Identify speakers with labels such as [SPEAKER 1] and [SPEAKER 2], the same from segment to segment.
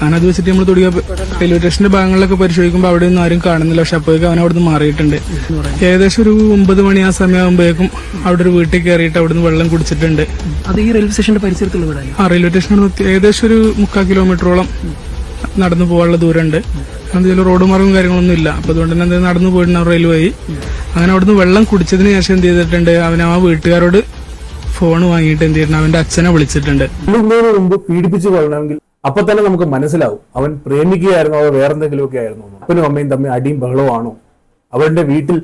[SPEAKER 1] അങ്ങനെ അത് വെച്ചിട്ട് നമ്മൾ തുടങ്ങിയ റെയിൽവേ സ്റ്റേഷന്റെ ഭാഗങ്ങളിലൊക്കെ പരിശോധിക്കുമ്പോൾ അവിടെ ഒന്നും ആരും കാണുന്നില്ല. പക്ഷെ അപ്പോഴേക്കും അവൻ അവിടുന്ന് മാറിയിട്ടുണ്ട്. ഏകദേശം ഒരു ഒമ്പത് മണി ആ സമയമാകുമ്പോഴേക്കും അവിടെ ഒരു വീട്ടിൽ കയറിയിട്ട് അവിടുന്ന് വെള്ളം കുടിച്ചിട്ടുണ്ട്.
[SPEAKER 2] അത് ഈ റെയിൽവേ സ്റ്റേഷന്റെ പരിസരത്തുള്ള വീടാണ്.
[SPEAKER 1] ആ റെയിൽവേ സ്റ്റേഷനിൽ ഏകദേശം ഒരു മുക്കാൽ കിലോമീറ്ററോളം നടന്നു പോകാനുള്ള ദൂരമുണ്ട്. അതിൽ റോഡ് മാർഗവും കാര്യങ്ങളൊന്നും ഇല്ല. അപ്പൊ അതുകൊണ്ട് തന്നെ എന്ത് നടന്നു പോയിട്ടുണ്ടാവും റെയിൽവേ വഴി അങ്ങനെ അവിടുന്ന് വെള്ളം കുടിച്ചതിന് ശേഷം എന്ത് ചെയ്തിട്ടുണ്ട് അവൻ ആ വീട്ടുകാരോട് ഫോൺ വാങ്ങിയിട്ട് എന്ത് ചെയ്തിട്ടുണ്ട് അവന്റെ അച്ഛനെ വിളിച്ചിട്ടുണ്ട്.
[SPEAKER 3] പീഡിപ്പിച്ചു കൊള്ളണമെങ്കിൽ അപ്പൊ തന്നെ നമുക്ക് മനസ്സിലാവും. അവൻ പ്രേമിക്കുകയായിരുന്നോ അതോ വേറെന്തെങ്കിലുമൊക്കെ ആയിരുന്നോ അപ്പനും അമ്മയും തമ്മിൽ അടിയും ബഹളമാണോ അവരുടെ വീട്ടിൽ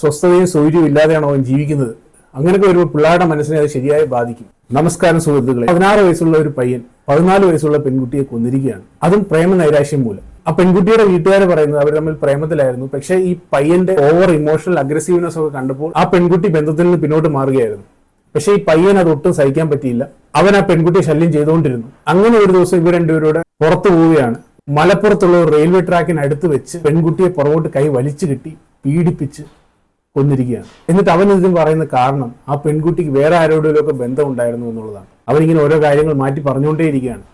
[SPEAKER 3] സ്വസ്ഥതയും സൗകര്യവും ഇല്ലാതെയാണോ അവൻ ജീവിക്കുന്നത്? അങ്ങനെയൊക്കെ വരുമ്പോൾ പിള്ളേരുടെ മനസ്സിനെ അത് ശരിയായി ബാധിക്കും. നമസ്കാരം സുഹൃത്തുക്കളെ പതിനാറ് വയസ്സുള്ള ഒരു പയ്യൻ പതിനാല് വയസ്സുള്ള പെൺകുട്ടിയെ കൊന്നിരിക്കുകയാണ്. അതും പ്രേമ നൈരാശ്യം മൂലം. ആ പെൺകുട്ടിയുടെ വീട്ടുകാർ പറയുന്നത് അവർ തമ്മിൽ പ്രേമത്തിലായിരുന്നു. പക്ഷേ ഈ പയ്യന്റെ ഓവർ ഇമോഷണൽ അഗ്രസീവ്നെസ് ഒക്കെ കണ്ടപ്പോൾ ആ പെൺകുട്ടി ബന്ധത്തിൽ നിന്ന് പിന്നോട്ട് മാറുകയായിരുന്നു. പക്ഷേ ഈ പയ്യൻ അത് ഒട്ടും സഹിക്കാൻ പറ്റിയില്ല. അവൻ ആ പെൺകുട്ടിയെ ശല്യം ചെയ്തുകൊണ്ടിരുന്നു. അങ്ങനെ ഒരു ദിവസം ഇവർ രണ്ടുപേരോട് പുറത്തു പോവുകയാണ്. മലപ്പുറത്തുള്ള ഒരു റെയിൽവേ ട്രാക്കിനടുത്ത് വെച്ച് പെൺകുട്ടിയെ പുറകോട്ട് കൈ വലിച്ചു കിട്ടി പീഡിപ്പിച്ച് കൊന്നിരിക്കുകയാണ്. എന്നിട്ട് അവൻ ഇതിന് പറയുന്ന കാരണം ആ പെൺകുട്ടിക്ക് വേറെ ആരോടെങ്കിലുമൊക്കെ ബന്ധമുണ്ടായിരുന്നു എന്നുള്ളതാണ്. അവരിങ്ങനെ ഓരോ കാര്യങ്ങൾ മാറ്റി പറഞ്ഞുകൊണ്ടേയിരിക്കുകയാണ്.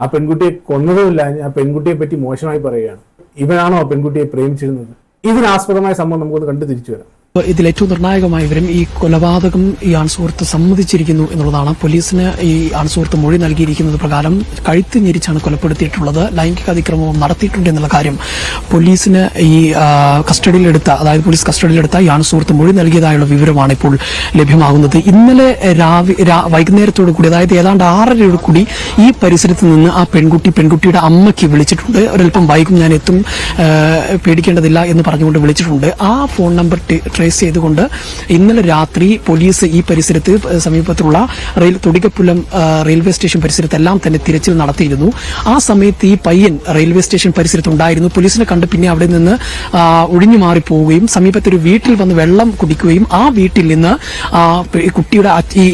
[SPEAKER 3] ആ പെൺകുട്ടിയെ കൊന്നതുമില്ല. ആ പെൺകുട്ടിയെ പറ്റി മോശമായി പറയുകയാണ്. ഇവനാണോ ആ പെൺകുട്ടിയെ പ്രേമിച്ചിരുന്നത്? ഇതിനാസ്പദമായ സംഭവം നമുക്കൊന്ന് കണ്ടു തിരിച്ചു വരാം
[SPEAKER 2] ഇതിൽ ഏറ്റവും നിർണായകമായ വിവരം ഈ കൊലപാതകം ഈ ആൺസുഹൃത്ത് സമ്മതിച്ചിരിക്കുന്നു എന്നുള്ളതാണ്. പോലീസിന് ഈ ആൺസുഹൃത്ത് മൊഴി നൽകിയിരിക്കുന്നത് പ്രകാരം കഴുത്ത് ഞെരിച്ചാണ് കൊലപ്പെടുത്തിയിട്ടുള്ളത്. ലൈംഗിക അതിക്രമവും നടത്തിയിട്ടുണ്ട് എന്നുള്ള കാര്യം പോലീസിന് ഈ കസ്റ്റഡിയിലെടുത്ത അതായത് പോലീസ് കസ്റ്റഡിയിലെടുത്ത ഈ ആൺസുഹൃത്ത് മൊഴി നൽകിയതായുള്ള വിവരമാണ് ഇപ്പോൾ ലഭ്യമാകുന്നത്. ഇന്നലെ വൈകുന്നേരത്തോടു കൂടി അതായത് ഏതാണ്ട് ആറരയോട് കൂടി ഈ പരിസരത്ത് നിന്ന് ആ പെൺകുട്ടി പെൺകുട്ടിയുടെ അമ്മയ്ക്ക് വിളിച്ചിട്ടുണ്ട്. ഒരൽപ്പം വൈകും ഞാൻ എത്തും പേടിക്കേണ്ടതില്ല എന്ന് പറഞ്ഞുകൊണ്ട് വിളിച്ചിട്ടുണ്ട്. ആ ഫോൺ നമ്പർ ട്രേസ് ചെയ്തുകൊണ്ട് ഇന്നലെ രാത്രി പോലീസ് ഈ പരിസരത്ത് സമീപത്തുള്ള റെയിൽ തുടികപ്പുലം റെയിൽവേ സ്റ്റേഷൻ പരിസരത്തെല്ലാം തന്നെ തിരച്ചിൽ നടത്തിയിരുന്നു. ആ സമയത്ത് ഈ പയ്യൻ റെയിൽവേ സ്റ്റേഷൻ പരിസരത്തുണ്ടായിരുന്നു. പോലീസിനെ കണ്ട് പിന്നെ അവിടെ നിന്ന് ഒഴിഞ്ഞു മാറി പോവുകയും സമീപത്തൊരു വീട്ടിൽ വന്ന് വെള്ളം കുടിക്കുകയും ആ വീട്ടിൽ നിന്ന് കുട്ടിയുടെ ഈ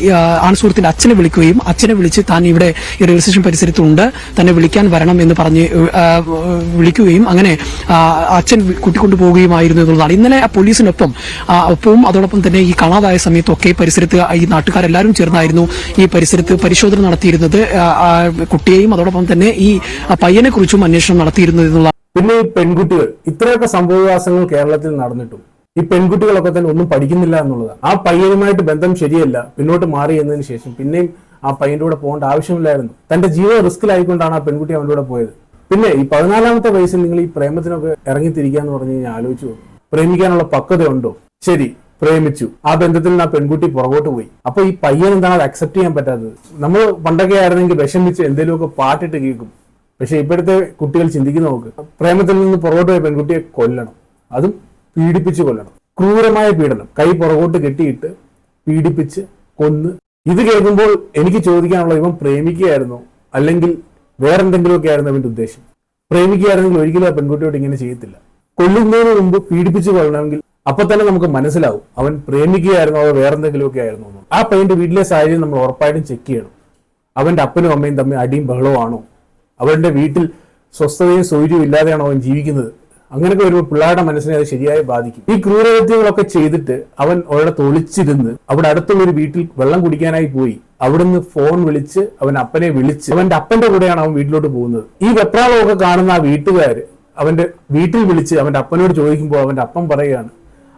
[SPEAKER 2] ആൺസുഹൃത്തിന്റെ അച്ഛനെ വിളിക്കുകയും അച്ഛനെ വിളിച്ച് താൻ ഇവിടെ ഈ റെയിൽവേ സ്റ്റേഷൻ പരിസരത്തുണ്ട് തന്നെ വിളിക്കാൻ വരണം എന്ന് പറഞ്ഞ് വിളിക്കുകയും അങ്ങനെ അച്ഛൻ കുട്ടി പോവുകയുമായിരുന്നു എന്നുള്ളതാണ്. ഇന്നലെ ആ പോലീസിനൊപ്പം ഒപ്പവും അതോടൊപ്പം തന്നെ ഈ കാണാതായ സമയത്തൊക്കെ പരിസരത്ത് ഈ നാട്ടുകാരെല്ലാവരും ചേർന്നായിരുന്നു ഈ പരിസരത്ത് പരിശോധന നടത്തിയിരുന്നത്. കുട്ടിയെയും അതോടൊപ്പം തന്നെ ഈ പയ്യനെ കുറിച്ചും അന്വേഷണം നടത്തിയിരുന്നത് എന്നുള്ള
[SPEAKER 3] പിന്നെ ഈ പെൺകുട്ടികൾ ഇത്രയൊക്കെ സംഭവവികാസങ്ങൾ കേരളത്തിൽ നടന്നിട്ടും ഈ പെൺകുട്ടികളൊക്കെ തന്നെ ഒന്നും പഠിക്കുന്നില്ല എന്നുള്ളത്. ആ പയ്യനുമായിട്ട് ബന്ധം ശരിയല്ല പിന്നോട്ട് മാറി എന്നതിന് ശേഷം പിന്നെയും ആ പയ്യന്റെ കൂടെ പോകേണ്ട ആവശ്യമില്ലായിരുന്നു. തന്റെ ജീവൻ റിസ്കിലായിക്കൊണ്ടാണ് ആ പെൺകുട്ടി അവന്റെ കൂടെ പോയത്. പിന്നെ ഈ പതിനാലാമത്തെ വയസ്സിൽ നിങ്ങൾ ഈ പ്രേമത്തിനൊക്കെ ഇറങ്ങിത്തിരിക്കാന്ന് പറഞ്ഞു കഴിഞ്ഞാൽ ആലോചിച്ചു. പ്രേമിക്കാനുള്ള പക്വതയുണ്ടോ? ശരി പ്രേമിച്ചു. ആ ബന്ധത്തിൽ നിന്ന് ആ പെൺകുട്ടി പുറകോട്ട് പോയി. അപ്പൊ ഈ പയ്യൻ എന്താണ് അത് അക്സെപ്റ്റ് ചെയ്യാൻ പറ്റാത്തത്? നമ്മൾ പണ്ടൊക്കെ ആയിരുന്നെങ്കിൽ വിഷമിച്ച് എന്തെങ്കിലുമൊക്കെ പാട്ടിട്ട് കേൾക്കും. പക്ഷെ ഇപ്പോഴത്തെ കുട്ടികൾ ചിന്തിക്കുന്ന നോക്ക്. പ്രേമത്തിൽ നിന്ന് പുറകോട്ട് പോയ പെൺകുട്ടിയെ കൊല്ലണം. അതും പീഡിപ്പിച്ച് കൊല്ലണം. ക്രൂരമായ പീഡനം. കൈ പുറകോട്ട് കെട്ടിയിട്ട് പീഡിപ്പിച്ച് കൊന്ന്. ഇത് കേൾക്കുമ്പോൾ എനിക്ക് ചോദിക്കാനുള്ള ഇവൻ പ്രേമിക്കുകയായിരുന്നോ? അല്ലെങ്കിൽ വേറെന്തെങ്കിലുമൊക്കെ ആയിരുന്നു അവന്റെ ഉദ്ദേശം? പ്രേമിക്കുകയായിരുന്നെങ്കിൽ ഒരിക്കലും ആ പെൺകുട്ടിയോട് ഇങ്ങനെ ചെയ്യത്തില്ല. കൊല്ലുന്നതിന് മുമ്പ് പീഡിപ്പിച്ച് കൊള്ളണമെങ്കിൽ അപ്പൊ തന്നെ നമുക്ക് മനസ്സിലാവും. അവൻ പ്രേമിക്കുകയായിരുന്നു അതോ വേറെന്തെങ്കിലുമൊക്കെ ആയിരുന്നു. ആ പെയിന്റ് വീട്ടിലെ സാഹചര്യം നമ്മൾ ഉറപ്പായിട്ടും ചെക്ക് ചെയ്യണം. അവന്റെ അപ്പനും അമ്മയും തമ്മിൽ അടിയും ബഹളവുമാണോ അവരുടെ വീട്ടിൽ സ്വസ്ഥതയും സൗകര്യവും ഇല്ലാതെയാണോ അവൻ ജീവിക്കുന്നത്? അങ്ങനെയൊക്കെ വരുമ്പോൾ പിള്ളേരുടെ മനസ്സിനെ അത് ശരിയായി ബാധിക്കും. ഈ ക്രൂരകൃത്യങ്ങളൊക്കെ ചെയ്തിട്ട് അവൻ ഒരിടത്ത് ഒളിച്ചിരുന്ന് അവിടെ അടുത്തുള്ള ഒരു വീട്ടിൽ വെള്ളം കുടിക്കാനായി പോയി. അവിടുന്ന് ഫോൺ വിളിച്ച് അവൻ അപ്പനെ വിളിച്ച് അവന്റെ അപ്പന്റെ കൂടെയാണ് അവൻ വീട്ടിലോട്ട് പോകുന്നത്. ഈ വെപ്രാളമൊക്കെ കാണുന്ന ആ വീട്ടുകാർ അവന്റെ വീട്ടിൽ വിളിച്ച് അവന്റെ അപ്പനോട് ചോദിക്കുമ്പോൾ അവന്റെ അപ്പം പറയുകയാണ്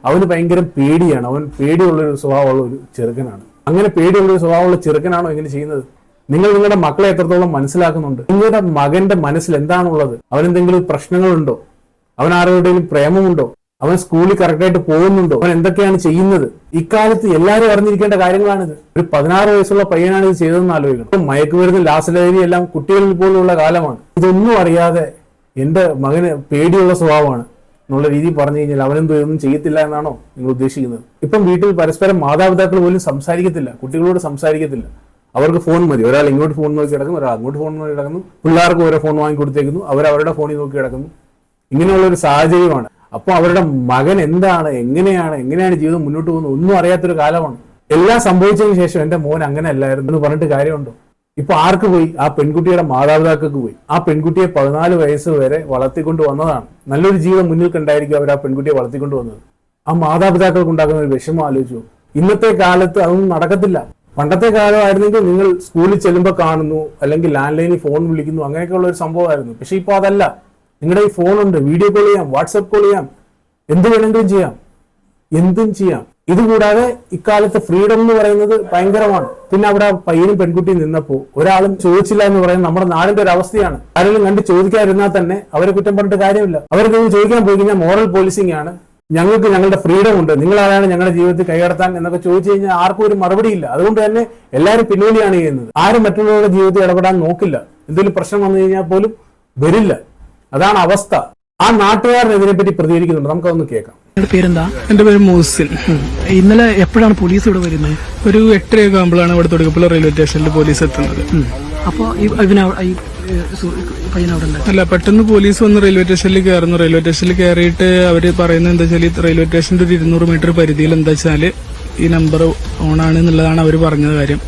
[SPEAKER 3] അവന് ഭയങ്കര പേടിയാണ്. അവൻ പേടിയുള്ള ഒരു സ്വഭാവമുള്ള ഒരു ചെറുക്കനാണ്. അങ്ങനെ പേടിയുള്ള ഒരു സ്വഭാവമുള്ള ചെറുക്കനാണോ ഇങ്ങനെ ചെയ്യുന്നത്? നിങ്ങൾ നിങ്ങളുടെ മക്കളെ എത്രത്തോളം മനസ്സിലാക്കുന്നുണ്ട്? നിങ്ങളുടെ മകന്റെ മനസ്സിൽ എന്താണുള്ളത്? അവനെന്തെങ്കിലും പ്രശ്നങ്ങളുണ്ടോ? അവൻ ആരോടെങ്കിലും പ്രേമമുണ്ടോ? അവൻ സ്കൂളിൽ കറക്റ്റായിട്ട് പോകുന്നുണ്ടോ? അവൻ എന്തൊക്കെയാണ് ചെയ്യുന്നത്? ഇക്കാലത്ത് എല്ലാവരും അറിഞ്ഞിരിക്കേണ്ട കാര്യങ്ങളാണിത്. ഒരു പതിനാറ് വയസ്സുള്ള പയ്യനാണ് ഇത് ചെയ്തതെന്ന് ആലോചിക്കണം. മയക്കുമരുന്ന് ലാസലഹരി എല്ലാം കുട്ടികളിൽ പോലുള്ള കാലമാണ്. ഇതൊന്നും അറിയാതെ എന്റെ മകന് പേടിയുള്ള സ്വഭാവമാണ്. എന്നുള്ള രീതി പറഞ്ഞു കഴിഞ്ഞാൽ അവനെന്തോ ഒന്നും ചെയ്യത്തില്ല എന്നാണോ നിങ്ങൾ ഉദ്ദേശിക്കുന്നത്? ഇപ്പം വീട്ടിൽ പരസ്പരം മാതാപിതാക്കൾ പോലും സംസാരിക്കത്തില്ല കുട്ടികളോട് സംസാരിക്കത്തില്ല. അവർക്ക് ഫോൺ മതി. ഒരാൾ ഇങ്ങോട്ട് ഫോൺ നോക്കി കിടക്കുന്നു ഒരാൾ അങ്ങോട്ട് ഫോൺ നോക്കി കിടക്കുന്നു. പിള്ളേർക്ക് ഓരോ ഫോൺ വാങ്ങി കൊടുത്തേക്കുന്നു അവർ അവരുടെ ഫോണിൽ നോക്കി കിടക്കുന്നു. ഇങ്ങനെയുള്ള ഒരു സാഹചര്യമാണ്. അപ്പോൾ അവരുടെ മകൻ എന്താണ് എങ്ങനെയാണ് എങ്ങനെയാണ് ജീവിതം മുന്നോട്ട് പോകുന്നത് ഒന്നും അറിയാത്തൊരു കാലമാണ്. എല്ലാം സംഭവിച്ചതിന് ശേഷം എന്റെ മോൻ അങ്ങനെ അല്ലായിരുന്നു എന്ന് പറഞ്ഞിട്ട് കാര്യമുണ്ടോ? ഇപ്പൊ ആർക്ക് പോയി? ആ പെൺകുട്ടിയുടെ മാതാപിതാക്കൾക്ക് പോയി. ആ പെൺകുട്ടിയെ പതിനാല് വയസ്സ് വരെ വളർത്തിക്കൊണ്ട് വന്നതാണ്. നല്ലൊരു ജീവിതം മുന്നിൽ കണ്ടായിരിക്കും അവർ ആ പെൺകുട്ടിയെ വളർത്തിക്കൊണ്ട് വന്നത്. ആ മാതാപിതാക്കൾക്ക് ഉണ്ടാക്കുന്ന ഒരു വിഷമം ആലോചിച്ചു. ഇന്നത്തെ കാലത്ത് അതൊന്നും നടക്കത്തില്ല. പണ്ടത്തെ കാലമായിരുന്നെങ്കിൽ നിങ്ങൾ സ്കൂളിൽ ചെല്ലുമ്പോൾ കാണുന്നു അല്ലെങ്കിൽ ലാൻഡ് ലൈനിൽ ഫോൺ വിളിക്കുന്നു അങ്ങനെയൊക്കെയുള്ള ഒരു സംഭവമായിരുന്നു. പക്ഷെ ഇപ്പോൾ അതല്ല. നിങ്ങളുടെ ഈ ഫോണുണ്ട്. വീഡിയോ കോൾ ചെയ്യാം വാട്സപ്പ് കോൾ ചെയ്യാം. എന്ത് വേണമെങ്കിലും ചെയ്യാം. എന്തും ചെയ്യാം. ഇതുകൂടാതെ ഇക്കാലത്ത് ഫ്രീഡം എന്ന് പറയുന്നത് ഭയങ്കരമാണ്. പിന്നെ അവിടെ പയ്യനും പെൺകുട്ടിയും നിന്നപ്പോ ഒരാളും ചോദിച്ചില്ല എന്ന് പറയുന്നത് നമ്മുടെ നാടിന്റെ ഒരു അവസ്ഥയാണ്. ആരെങ്കിലും കണ്ട് ചോദിക്കാതിരുന്നാൽ തന്നെ അവരെ കുറ്റം പറഞ്ഞിട്ട് കാര്യമില്ല. അവർക്ക് ചോദിക്കാൻ പോയി കഴിഞ്ഞാൽ മോറൽ പോലീസിംഗ് ആണ്. ഞങ്ങൾക്ക് ഞങ്ങളുടെ ഫ്രീഡം ഉണ്ട്. നിങ്ങളാരാണ് ഞങ്ങളുടെ ജീവിതത്തിൽ കൈകടത്താൻ എന്നൊക്കെ ചോദിച്ചു കഴിഞ്ഞാൽ ആർക്കും ഒരു മറുപടി ഇല്ല അതുകൊണ്ട് തന്നെ എല്ലാവരും പിന്നോലിയാണ് ചെയ്യുന്നത്. ആരും മറ്റുള്ളവരുടെ ജീവിതത്തിൽ ഇടപെടാൻ നോക്കില്ല. എന്തെങ്കിലും പ്രശ്നം വന്നു കഴിഞ്ഞാൽ പോലും വരില്ല. അതാണ് അവസ്ഥ. ആ നാട്ടുകാരൻ ഇതിനെപ്പറ്റി പ്രതികരിക്കുന്നുണ്ട്. നമുക്കതൊന്ന് കേൾക്കാം.
[SPEAKER 2] എന്റെ പേരെന്താ?
[SPEAKER 1] എന്റെ പേര് മൂസിൻ.
[SPEAKER 2] ഇന്നലെ എപ്പോഴാണ് പോലീസ് ഇവിടെ വരുന്നത്?
[SPEAKER 1] ഒരു എട്ടരയൊക്കെ ആകുമ്പോഴാണ് ഇവിടെ തൊടുക്കപ്പുള്ള റെയിൽവേ സ്റ്റേഷനിൽ പോലീസ് എത്തുന്നത്.
[SPEAKER 2] അപ്പോൾ ഈ ഏഹ്, അവിടെ ഉണ്ട്
[SPEAKER 1] അല്ല പെട്ടെന്ന് പോലീസ് വന്ന് റെയിൽവേ സ്റ്റേഷനിൽ കയറുന്നു. റെയിൽവേ സ്റ്റേഷനിൽ കയറിയിട്ട് അവർ പറയുന്നത് എന്താ വെച്ചാൽ റെയിൽവേ സ്റ്റേഷന്റെ ഒരു ഇരുന്നൂറ് മീറ്റർ പരിധിയിൽ എന്താ വെച്ചാൽ ഈ നമ്പർ ഓൺ ആണ് എന്നുള്ളതാണ് അവർ പറഞ്ഞത് കാര്യം.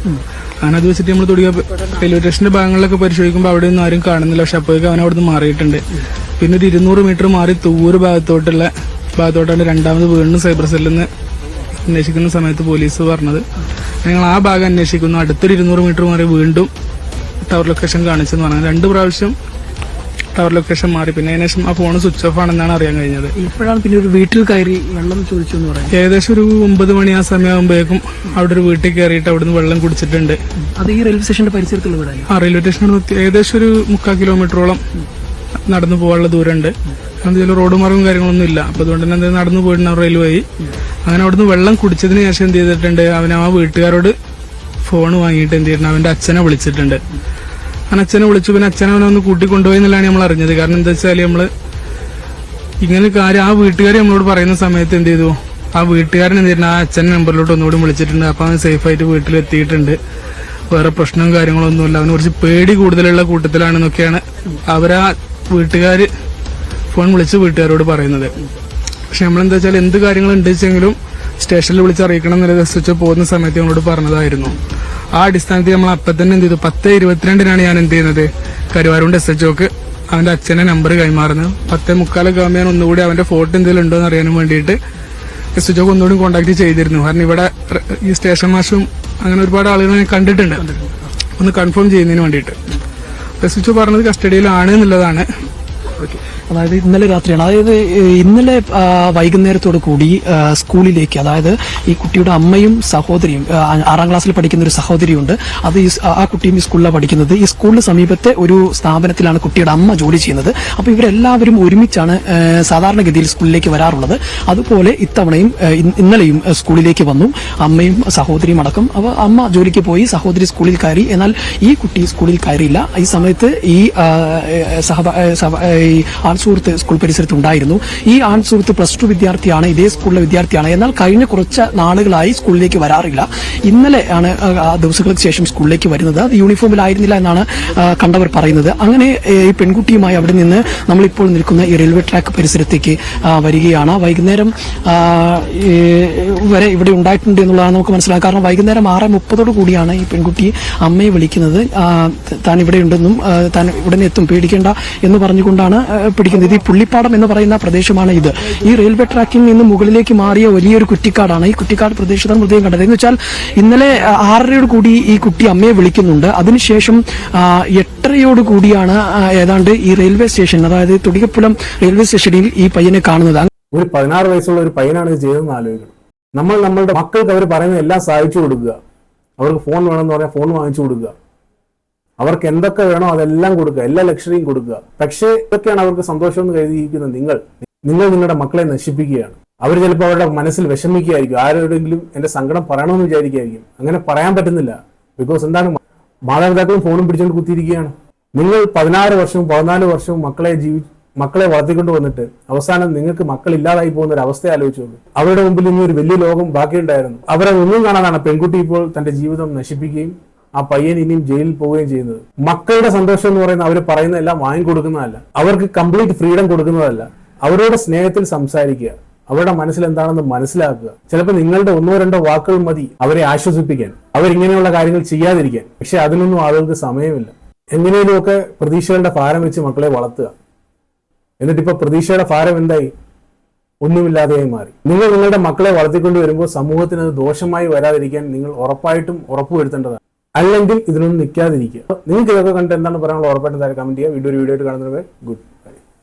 [SPEAKER 1] അങ്ങനെ അത് വെച്ചിട്ട് നമ്മൾ തുടങ്ങിയ റെയിൽവേ സ്റ്റേഷന്റെ ഭാഗങ്ങളിലൊക്കെ പരിശോധിക്കുമ്പോൾ അവിടെ ഒന്നും ആരും കാണുന്നില്ല. പക്ഷെ അപ്പോഴേക്കും അവൻ അവിടെ നിന്ന് മാറിയിട്ടുണ്ട്. പിന്നെ ഒരു ഇരുന്നൂറ് മീറ്റർ മാറി തൂര് ഭാഗത്തോട്ടുള്ള ഭാഗത്തോട്ടാണ് രണ്ടാമത് വീണ്ടും സൈബർ സെല്ലിൽ നിന്ന് അന്വേഷിക്കുന്ന സമയത്ത് പോലീസ് പറഞ്ഞത്. ഞങ്ങൾ ആ ഭാഗം അന്വേഷിക്കുന്നു. അടുത്തൊരു ഇരുന്നൂറ് മീറ്റർ മാറി വീണ്ടും ടവർ ലൊക്കേഷൻ കാണിച്ചെന്ന് പറഞ്ഞു. രണ്ട് പ്രാവശ്യം ടവർ ലൊക്കേഷൻ മാറി. പിന്നെ അതിനുശേഷം ആ ഫോൺ സ്വിച്ച് ഓഫ് ആണെന്നാണ് അറിയാൻ കഴിഞ്ഞത്.
[SPEAKER 2] ഇപ്പോഴാണ് പിന്നെ ഒരു വീട്ടിൽ കയറി വെള്ളം ചോദിച്ചു എന്ന് പറയുന്നത്.
[SPEAKER 1] ഏകദേശം ഒരു ഒമ്പത് മണി ആ സമയമാകുമ്പോഴേക്കും അവിടെ ഒരു വീട്ടിൽ കയറിയിട്ട് അവിടുന്ന് വെള്ളം കുടിച്ചിട്ടുണ്ട്.
[SPEAKER 2] അത് ഈ റെയിൽവേ സ്റ്റേഷന്റെ പരിസരത്തുള്ള വീടാണ്.
[SPEAKER 1] ആ റെയിൽവേ സ്റ്റേഷനോട് ഏകദേശം ഒരു മുക്കാൽ കിലോമീറ്ററോളം നടന്നു പോകാനുള്ള ദൂരമുണ്ട്. കാരണം റോഡ് മാർഗം കാര്യങ്ങളൊന്നും ഇല്ല. അപ്പൊ അതുകൊണ്ട് തന്നെ നടന്നു പോയിട്ടുണ്ട് റെയിൽവേ വഴി അങ്ങനെ അവിടുന്ന് വെള്ളം കുടിച്ചതിന് ശേഷം എന്ത് ചെയ്തിട്ടുണ്ട് അവൻ ആ വീട്ടുകാരോട് ഫോൺ വാങ്ങിയിട്ട് എന്ത് ചെയ്തിട്ടുണ്ട് അവന്റെ അച്ഛനെ വിളിച്ചിട്ടുണ്ട്. അങ്ങനെ അച്ഛനെ വിളിച്ചു പിന്നെ അച്ഛനെ അവനെ ഒന്ന് കൂട്ടിക്കൊണ്ടുപോയി എന്നുള്ളതാണ് നമ്മൾ അറിഞ്ഞത്. കാരണം എന്താ വെച്ചാൽ നമ്മൾ ഇങ്ങനെ കാര്യം ആ വീട്ടുകാർ നമ്മളോട് പറയുന്ന സമയത്ത് എന്ത് ചെയ്തു? ആ വീട്ടുകാരൻ എന്ത് ചെയ്തിട്ടുണ്ട് ആ അച്ഛൻ നമ്പറിലോട്ട് ഒന്നുകൂടി വിളിച്ചിട്ടുണ്ട്. അപ്പൊ അവൻ സേഫ് ആയിട്ട് വീട്ടിലെത്തിയിട്ടുണ്ട്. വേറെ പ്രശ്നവും കാര്യങ്ങളൊന്നുമില്ല. അവന് കുറച്ച് പേടി കൂടുതലുള്ള കൂട്ടത്തിലാണെന്നൊക്കെയാണ് അവരാ വീട്ടുകാര് ഫോൺ വിളിച്ച് വീട്ടുകാരോട് പറയുന്നത്. പക്ഷെ നമ്മളെന്താ വെച്ചാൽ എന്ത് കാര്യങ്ങൾ ഉണ്ട് വെച്ചെങ്കിലും സ്റ്റേഷനിൽ വിളിച്ച് അറിയിക്കണം എന്നുള്ള എസ് പോകുന്ന സമയത്ത് നമ്മളോട് പറഞ്ഞതായിരുന്നു. ആ അടിസ്ഥാനത്തിൽ നമ്മൾ അപ്പം തന്നെ എന്ത് ചെയ്തു? പത്ത് ഇരുപത്തിരണ്ടിനാണ് ഞാൻ എന്ത് ചെയ്യുന്നത്? കരുവാരുണ്ട് എസ് എച്ച് ഒക്ക് അവന്റെ അച്ഛനെ നമ്പർ കൈമാറുന്നത്. പത്തേ മുക്കാലൊക്കെ ആകുമ്പോൾ ഞാൻ ഒന്നുകൂടി അവന്റെ ഫോട്ടോ എന്തെങ്കിലും ഉണ്ടോ എന്ന് അറിയാനും വേണ്ടിയിട്ട് എസ് എച്ച് ഒക്കെ ഒന്നുകൂടി കോൺടാക്ട് ചെയ്തിരുന്നു. കാരണം ഇവിടെ ഈ സ്റ്റേഷൻ മാഷും അങ്ങനെ ഒരുപാട് ആളുകളെ കണ്ടിട്ടുണ്ട്. ഒന്ന് കൺഫേം ചെയ്യുന്നതിന് വേണ്ടിയിട്ട്. എസ് പറഞ്ഞത് കസ്റ്റഡിയിലാണ് എന്നുള്ളതാണ്.
[SPEAKER 2] അതായത് ഇന്നലെ രാത്രിയാണ്. അതായത് ഇന്നലെ വൈകുന്നേരത്തോടു കൂടി സ്കൂളിലേക്ക് അതായത് ഈ കുട്ടിയുടെ അമ്മയും സഹോദരിയും ആറാം ക്ലാസ്സിൽ പഠിക്കുന്ന ഒരു സഹോദരിയുണ്ട്. അത് ആ കുട്ടിയും ഈ സ്കൂളിലാണ് പഠിക്കുന്നത്. ഈ സ്കൂളിന് സമീപത്തെ ഒരു സ്ഥാപനത്തിലാണ് കുട്ടിയുടെ അമ്മ ജോലി ചെയ്യുന്നത്. അപ്പോൾ ഇവരെല്ലാവരും ഒരുമിച്ചാണ് സാധാരണഗതിയിൽ സ്കൂളിലേക്ക് വരാറുള്ളത്. അതുപോലെ ഇത്തവണയും ഇന്നലെയും സ്കൂളിലേക്ക് വന്നു. അമ്മയും സഹോദരിയും അടക്കം. അപ്പോൾ അമ്മ ജോലിക്ക് പോയി സഹോദരി സ്കൂളിൽ കയറി. എന്നാൽ ഈ കുട്ടി സ്കൂളിൽ കയറിയില്ല. ഈ സമയത്ത് ഈ സഹ- ഈ ആൺസുഹൃത്ത് സ്കൂൾ പരിസരത്ത് ഉണ്ടായിരുന്നു. ഈ ആൺസുഹൃത്ത് പ്ലസ് ടു വിദ്യാർത്ഥിയാണ് ഇതേ സ്കൂളിലെ വിദ്യാർത്ഥിയാണ്. എന്നാൽ കഴിഞ്ഞ കുറച്ച് നാളുകളായി സ്കൂളിലേക്ക് വരാറില്ല. ഇന്നലെ ആണ് ദിവസങ്ങൾക്ക് ശേഷം സ്കൂളിലേക്ക് വരുന്നത്. യൂണിഫോമിലായിരുന്നില്ല എന്നാണ് കണ്ടവർ പറയുന്നത്. അങ്ങനെ ഈ പെൺകുട്ടിയുമായി അവിടെ നിന്ന് നമ്മളിപ്പോൾ നിൽക്കുന്ന ഈ റെയിൽവേ ട്രാക്ക് പരിസരത്തേക്ക് വരികയാണ്. വൈകുന്നേരം വരെ ഇവിടെ ഉണ്ടായിട്ടുണ്ട് എന്നുള്ളതാണ് നമുക്ക് മനസ്സിലാക്കാം കാരണം വൈകുന്നേരം ആറ് മുപ്പതോട് കൂടിയാണ് ഈ പെൺകുട്ടി അമ്മയെ വിളിക്കുന്നത്. താൻ ഇവിടെ ഉണ്ടെന്നും താൻ ഉടനെ എത്തും. പേടിക്കേണ്ട എന്ന് പറഞ്ഞുകൊണ്ടാണ് ആ, പിടിക്കുന്നത്. ഇത് പുള്ളിപ്പാടം എന്ന് പറയുന്ന പ്രദേശമാണ് ഇത്. ഈ റെയിൽവേ ട്രാക്കിൽ നിന്ന് മുകളിലേക്ക് മാറിയ വലിയൊരു കുറ്റിക്കാടാണ്. ഈ കുറ്റിക്കാട് പ്രദേശത്താണ് മൃതദേഹം കണ്ടത്. എന്ന് വെച്ചാൽ ഇന്നലെ ആറരയോട് കൂടി ഈ കുട്ടി അമ്മയെ വിളിക്കുന്നുണ്ട്. അതിനുശേഷം എട്ടരയോട് കൂടിയാണ് ഏതാണ്ട് ഈ റെയിൽവേ സ്റ്റേഷൻ അതായത് തുടികപ്പുലം റെയിൽവേ സ്റ്റേഷനിൽ ഈ പയ്യനെ കാണുന്നത്.
[SPEAKER 3] ഒരു പതിനാറ് വയസ്സുള്ള ഒരു പയ്യനാണ് ഇത് ചെയ്തതെന്ന് ആലോചിക്കണം. നമ്മൾ നമ്മളുടെ മക്കൾക്ക് അവർ പറയുന്ന എല്ലാം സഹായിച്ചു കൊടുക്കുക. അവർക്ക് ഫോൺ വേണമെന്ന് പറഞ്ഞാൽ ഫോൺ വാങ്ങിച്ചു കൊടുക്കുക. അവർക്ക് എന്തൊക്കെ വേണോ അതെല്ലാം കൊടുക്കുക എല്ലാ ലക്ഷറിയും കൊടുക്കുക. പക്ഷേ ഇതൊക്കെയാണ് അവർക്ക് സന്തോഷം എന്ന് കരുതിയിരിക്കുന്നത് നിങ്ങൾ. നിങ്ങൾ നിങ്ങളുടെ മക്കളെ നശിപ്പിക്കുകയാണ്. അവർ ചിലപ്പോൾ അവരുടെ മനസ്സിൽ വിഷമിക്കുകയായിരിക്കും. ആരോടെങ്കിലും എന്റെ സങ്കടം പറയണമെന്ന് വിചാരിക്കുകയായിരിക്കും. അങ്ങനെ പറയാൻ പറ്റുന്നില്ല. ബിക്കോസ് എന്താണ്? മാതാപിതാക്കളും ഫോണും പിടിച്ചുകൊണ്ട് കുത്തിയിരിക്കുകയാണ്. നിങ്ങൾ പതിനാറ് വർഷവും പതിനാല് വർഷവും മക്കളെ ജീവി മക്കളെ വളർത്തിക്കൊണ്ട് വന്നിട്ട് അവസാനം നിങ്ങൾക്ക് മക്കൾ ഇല്ലാതായി പോകുന്ന ഒരു അവസ്ഥ ആലോചിച്ചോളൂ അവരുടെ മുമ്പിൽ ഇനി ഒരു വലിയ ലോകം ബാക്കിയുണ്ടായിരുന്നു. അവരെ ഒന്നും കാണാനാണ് പെൺകുട്ടി ഇപ്പോൾ തന്റെ ജീവിതം നശിപ്പിക്കുകയും ആ പയ്യൻ ഇനിയും ജയിലിൽ പോവുകയും ചെയ്യുന്നത്. മക്കളുടെ സന്തോഷം എന്ന് പറയുന്നത് അവർ പറയുന്ന എല്ലാം വാങ്ങിക്കൊടുക്കുന്നതല്ല. അവർക്ക് കംപ്ലീറ്റ് ഫ്രീഡം കൊടുക്കുന്നതല്ല. അവരോട് സ്നേഹത്തിൽ സംസാരിക്കുക. അവരുടെ മനസ്സിൽ എന്താണെന്ന് മനസ്സിലാക്കുക. ചിലപ്പോൾ നിങ്ങളുടെ ഒന്നോ രണ്ടോ വാക്കുകൾ മതി അവരെ ആശ്വസിപ്പിക്കാൻ. അവരിങ്ങനെയുള്ള കാര്യങ്ങൾ ചെയ്യാതിരിക്കാൻ. പക്ഷെ അതിനൊന്നും ആളുകൾക്ക് സമയമില്ല. എങ്ങനെയൊക്കെ പ്രതീക്ഷകളുടെ ഭാരം വെച്ച് മക്കളെ വളർത്തുക. എന്നിട്ട് ഇപ്പൊ പ്രതീക്ഷയുടെ ഭാരം എന്തായി? ഒന്നുമില്ലാതെയായി മാറി. നിങ്ങൾ നിങ്ങളുടെ മക്കളെ വളർത്തിക്കൊണ്ട് വരുമ്പോൾ സമൂഹത്തിന് അത് ദോഷമായി വരാതിരിക്കാൻ നിങ്ങൾ ഉറപ്പായിട്ടും ഉറപ്പുവരുത്തേണ്ടതാണ്. അല്ലെങ്കിൽ ഇതിനൊന്നും നിൽക്കാതിരിക്കുക. നിങ്ങൾക്ക് ഇതൊക്കെ കണ്ടിട്ട് എന്താണ് പറയാനുള്ള ഉറപ്പായിട്ട് താഴെ കമന്റ് ചെയ്യുക. വീഡിയോ ഒരു വീഡിയോ ആയിട്ട് കാണുന്നത് ഗുഡ്.